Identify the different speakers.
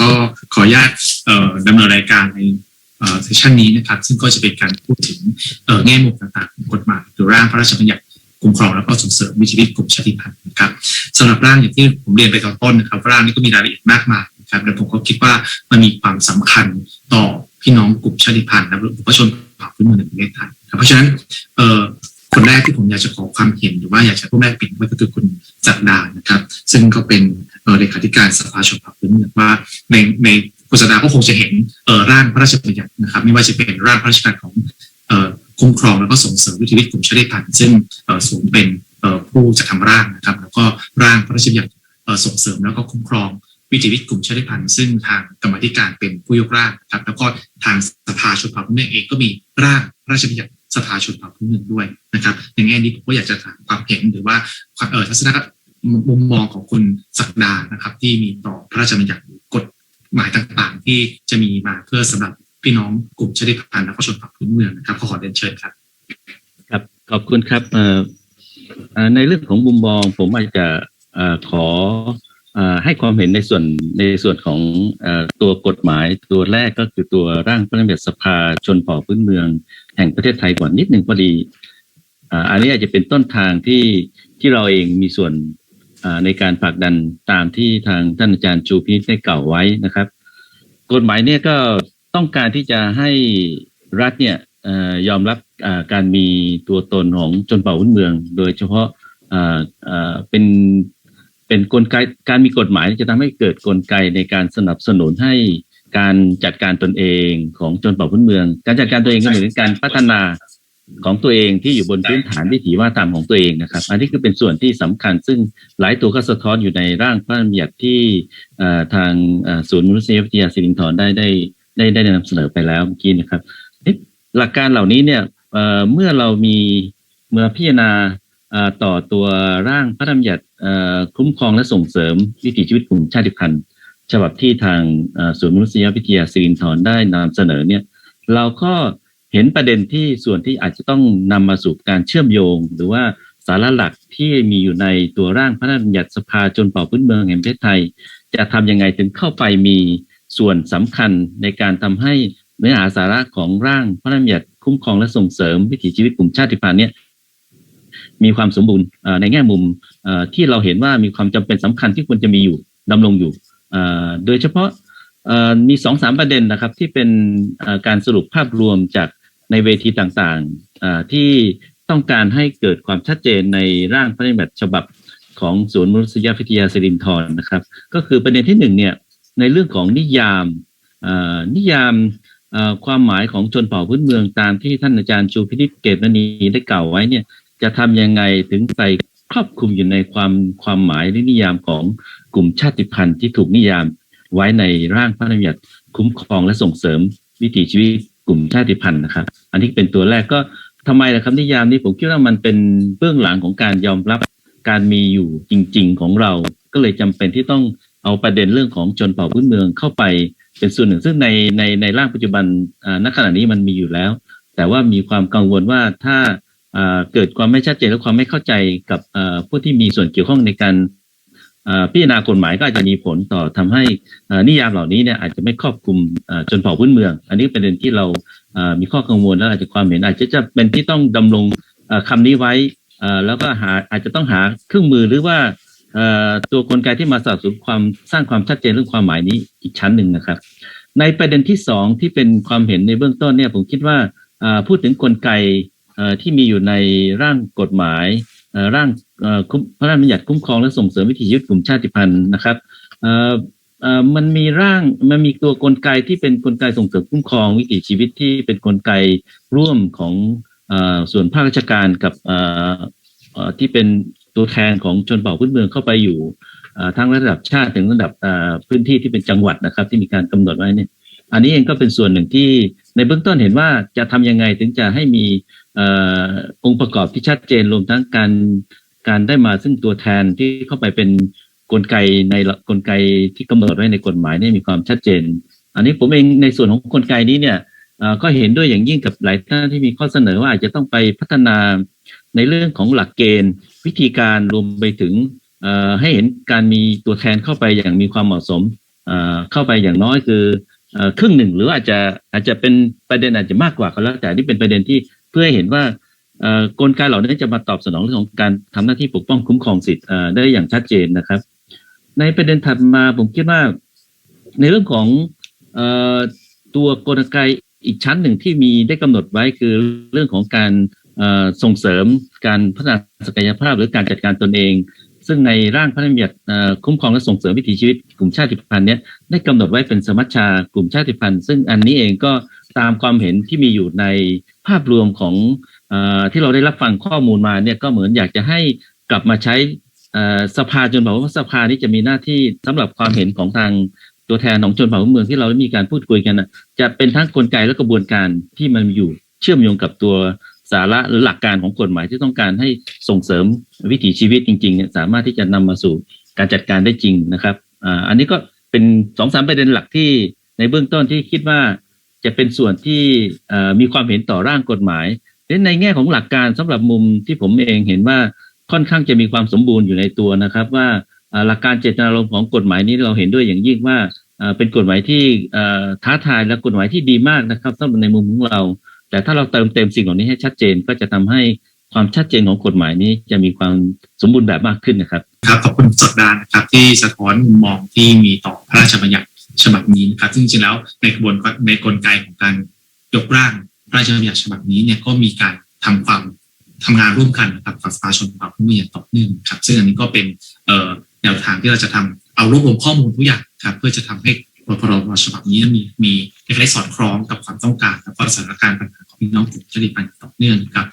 Speaker 1: ก็ขออนุญาตดำเนินรายการในเซสชันนี้นะครับ ซึ่งก็จะเป็นการพูดถึงแง่มุมต่างๆของกฎหมายหรือร่างพระราชบัญญัติคุ้มครองและก็ส่งเสริมวิถีชีวิตกลุ่มชาติพันธุ์นะครับสำหรับร่างอย่างที่ผมเรียนไปตอนต้นนะครับร่างนี้ก็มีรายละเอียดมากมายนะครับและผมก็คิดว่ามันมีความสำคัญต่อพี่น้องกลุ่มชาติพันธุ์และประชาชนเผ่าพื้นเมืองในประเทศไทยเพราะฉะนั้นเคนแรกที่ผมอยากจะขอความเห็นหรือว่าอยากจะร่วมแลกเปลี่ยนก็คือคุณจักรดานะครับ ซึ่งก็เป็น เลขาธิการสภาชนเผ่าพื้นเมืองว่าในในคุณสดาก็คงจะเห็นเร่างพระราชบัญญัตินะครับ ไม่ว่าจะเป็นร่างพระราชบัญญัติของคุ้มครองแล้วก็ส่งเสริมวิถีชีวิตกลุ่มชาติพันธุ์ซึ่งสูงเป็นผู้จัดทำร่างนะครับ แล้วก็ร่างพระราชบัญญัติส่งเสริมแล้วก็คุ้มครองวิถีชีวิตกลุ่มชาติพันธุ์ซึ่งทางกรรมธิการเป็นผู้ยกร่างนะครับ แล้วก็ทางสภาชนเผ่าพื้นเมืองเองก็มีร่างพระราชบัญญัติสภาชนเผ่าพื้นเมืองด้วยนะครับอย่างแง่นี้ผมก็อยากจะถามความเห็นหรือว่าความเออทัศนค มุมมองของคุณศักดานะครับ ที่มีต่อพระราชบัญญัติกฎหมายต่างๆ ที่จะมีมาเพื่อสำหรับพี่น้องกลุ่มชาติพันธุ์และก็ชนเผ่าพื้นเมืองนะครับขอขอเรียนเชิญครับ
Speaker 2: ครับขอบคุณครับในเรื่องของมุมมองผมอาจจะขอให้ความเห็นในส่วนในส่วนของตัวกฎหมายตัวแรกก็คือตัวร่างพระราชบัญญัติสภาชนเผ่าพื้นเมือง แห่งประเทศไทยก่อนนิดหนึ่งพอดีอันนี้อาจจะเป็นต้นทางที่ที่เราเองมีส่วน ในการผลักดันตามที่ทางท่านอาจารย์ชูพิษได้กล่าวไว้นะครับ กฎหมายเนี่ยก็ต้องการที่จะให้รัฐเนี่ยอยอมรับการมีตัวตนของชนเผ่าพื้นเมือง โดยเฉพาะเป็นเป็นกลไกการมีกฎหมายจะทำให้เกิดกลไกในการสนับสนุนให้การจัดการตนเองของชนเผ่าพื้นเมือง การจัดการตัวเองก็เหมายถึงการพัฒนา ของตัวเองที่อยู่บนพื้นฐานวิถีวัฒนธรรมของตัวเองนะครับ อันนี้คือเป็นส่วนที่สำคัญ ซึ่งหลายตัวก็สะท้อนอยู่ในร่างพระราชบัญญัติที่เอ่อทางเอ่อศูนย์มนุษยวิทยาสิรินธรได้ได้ได้ได้นำเสนอไปแล้วเมื่อกี้นะครับเอ๊ะหลักการเหล่านี้เนี่ยเอ่อเมื่อเรามีเมื่อพิจารณาเอ่อต่อตัวร่างพระราชบัญญัติเอ่อคุ้มครองและส่งเสริมวิถีชีวิตกลุ่มชาติพันธุ์ ฉบับที่ทางเอ่อศูนย์มนุษยวิทยาสิรินธรได้นำเสนอเนี่ยเราก็ เห็นประเด็นที่ส่วนที่อาจจะต้องนำมาสู่การเชื่อมโยง หรือว่าสาระหลักที่มีอยู่ในตัวร่างพระราชบัญญัติสภาชนเผ่าพื้นเมืองแห่งประเทศไทย จะทำยังไงถึงเข้าไปมีส่วนสำคัญในการทำให้เนื้อหาสาระของร่างพระราชบัญญัติคุ้มครองและส่งเสริมวิถีชีวิตกลุ่มชาติพันธุ์เนี่ยมีความสมบูรณ์ในแง่มุมที่เราเห็นว่ามีความจำเป็นสำคัญที่ควรจะมีอยู่ดำรงอยู่โดยเฉพาะมีสองสามประเด็นนะครับที่เป็นการสรุปภาพรวมจาก ในเวทีต่างๆอ่อที่ต้องการให้เกิดความชัดเจนในร่างพระราชบัญญัติฉบับของศูนย์มนุษยวิทยาสิรินธรนะครับ ก็คือประเด็นที่หนึ่งเนี่ยในเรื่องของนิยามอ่อนิยามอ่อความหมายของชนเผ่าพื้นเมืองตามที่ท่านอาจารย์ชูพินิจเกตมณีได้กล่าวไว้เนี่ยจะทำยังไงถึงไปครอบคลุมอยู่ในความความหมายและนิยามของกลุ่มชาติพันธุ์ที่ถูกนิยามไว้ในร่างพระราชบัญญัติคุ้มครองและส่งเสริมวิถีชีวิต กลุ่มชาติพันธุ์นะครับ อันนี้เป็นตัวแรกก็ทำไมล่ะครับนิยามนี้ผมคิดว่ามันเป็นเบื้องหลังของการยอมรับการมีอยู่จริง ๆ ของเรา ก็เลยจำเป็นที่ต้องเอาประเด็นเรื่องของชนเผ่าพื้นเมืองเข้าไปเป็นส่วนหนึ่ง ซึ่งในในในร่างปัจจุบันอ่าณขณะนี้มันมีอยู่แล้ว แต่ว่ามีความกังวลว่าถ้าเกิดความไม่ชัดเจนและความไม่เข้าใจกับผู้ที่มีส่วนเกี่ยวข้องในการ พิจารณากฎหมายก็อาจจะมีผลต่อทำให้อ่านิยามเหล่านี้เนี่ยอาจจะไม่ครอบคลุมอ่าชนเผ่าพื้นเมือง อันนี้เป็นประเด็นที่เราอ่ามีข้อกังวลและอาจจะความเห็น อาจจะจะเป็นที่ต้องดำรงอ่าคำนี้ไว้อ่าแล้วก็หาอาจจะต้องหาเครื่องมือหรือว่าอ่าตัวกลไกที่มาสนับสนุนความสร้างความชัดเจนเรื่องความหมายนี้อีกชั้นหนึ่งนะครับ ในประเด็นที่สองที่เป็นความเห็นในเบื้องต้นเนี่ยผมคิดว่าอ่าพูดถึงกลไกอ่อที่มีอยู่ในร่างกฎหมายอ่อร่างพระราชบัญญัติคุ้มครองและส่งเสริมวิถีชีวิตกลุ่มชาติพันธุ์นะครับมันมีร่างมันมีตัวกลไกที่เป็นกลไกส่งเสริมคุ้มครองวิถีชีวิตที่เป็นกลไกร่วมของอส่วนภาคราชการกับที่เป็นตัวแทนของชนเผ่าพื้นเมืองเข้าไปอยู่ทั้งระดับชาติถึงระดับพื้นที่ที่เป็นจังหวัดนะครับ ที่มีการกำหนดไว้เนี่ย อันนี้เองก็เป็นส่วนหนึ่งที่ในเบื้องต้นเห็นว่าจะทำยังไงถึงจะให้มีองค์ประกอบที่ชัดเจนรวมทั้งการ การได้มาซึ่งตัวแทนที่เข้าไปเป็นกลไกในกลไกที่กำหนดไว้ในกฎหมายนี่มีความชัดเจน อันนี้ผมเองในส่วนของกลไกนี้เนี่ยก็เห็นด้วยอย่างยิ่งกับหลายท่านที่มีข้อเสนอว่าอาจจะต้องไปพัฒนาในเรื่องของหลักเกณฑ์ วิธีการรวมไปถึงให้เห็นการมีตัวแทนเข้าไปอย่างมีความเหมาะสมเข้าไปอย่างน้อยคือครึ่งหนึ่งหรืออาจจะอาจจะเป็นประเด็นอาจจะมากกว่าก็แล้วแต่นี่เป็นประเด็นที่เพื่อให้เห็นว่า กลไกเหล่านี้จะมาตอบสนองเรื่องของการทำหน้าที่ปกป้องคุ้มครองสิทธิ์ได้อย่างชัดเจนนะครับ ในประเด็นถัดมาผมคิดว่า ในเรื่องของอตัวกลไกอีกชั้นหนึ่งที่มีได้กำหนดไว้คือเรื่องของการส่งเสริมการพัฒนาศักยภาพหรือการจัดการตนเอง ซึ่งในร่างพระราชบัญญัติคุ้มครองและส่งเสริมวิถีชีวิตกลุ่มชาติพันธุ์เนี้ยได้กำหนดไว้เป็นสมัชชากลุ่มชาติพันธุ์ ซึ่งอันนี้เองก็ตามความเห็นที่มีอยู่ในภาพรวมของอที่เราได้รับฟังข้อมูลมาเนี่ยก็เหมือนอยากจะให้กลับมาใช้สภาจนบอกว่าสภานี้จะมีหน้าที่สำหรับความเห็นของทางตัวแทนของชนเผ่าเมืองที่เราได้มีการพูดคุยกันนะจะเป็นทั้งกลไกและกระบวนการที่มันอยู่เชื่อมโยงกับตัว สาระหรือหลักการของกฎหมายที่ต้องการให้ส่งเสริมวิถีชีวิตจริงๆเนี่ยสามารถที่จะนำมาสู่การจัดการได้จริงนะครับอ่าอันนี้ก็เป็นสองสามประเด็นหลักที่ในเบื้องต้นที่คิดว่าจะเป็นส่วนที่มีความเห็นต่อร่างกฎหมายและในแง่ของหลักการสำหรับมุมที่ผมเองเห็นว่าค่อนข้างจะมีความสมบูรณ์อยู่ในตัวนะครับ ว่าหลักการเจตนารมณ์ของกฎหมายนี้เราเห็นด้วยอย่างยิ่งว่าเป็นกฎหมายที่ท้าทายและกฎหมายที่ดีมากนะครับสำหรับในมุมของเรา แต่ถ้าเราเติมเต็มสิ่งเหล่านี้ให้ชัดเจนก็จะทำให้ความชัดเจนของกฎหมายนี้จะมีความสมบูรณ์แบบมากขึ้นนะครับ
Speaker 1: ครับขอบคุณสดดานนะครับที่สะท้อนมุมมองที่มีต่อพระราชบัญญัติฉบับนี้นะครับซึ่งจริงๆแล้วในกระบวนการในกลไกของการยกร่างพระราชบัญญัติฉบับนี้เนี่ยก็มีการทำความทำงานร่วมกันนะครับกับสภาชนเผ่าผู้มีอย่างต่อเนื่องครับ ซึ่งอันนี้ก็เป็นแนวทางที่เราจะทำเอารวบรวมข้อมูลทุกอย่างครับ เพื่อจะทำให้ พรบฉบับนี้มีมีคล้ายๆสอดคล้องกับความต้องการและก็สถานการณ์ปัญหาของพี่น้องกลุ่มชาติพันธุ์ต่อเนื่องครับ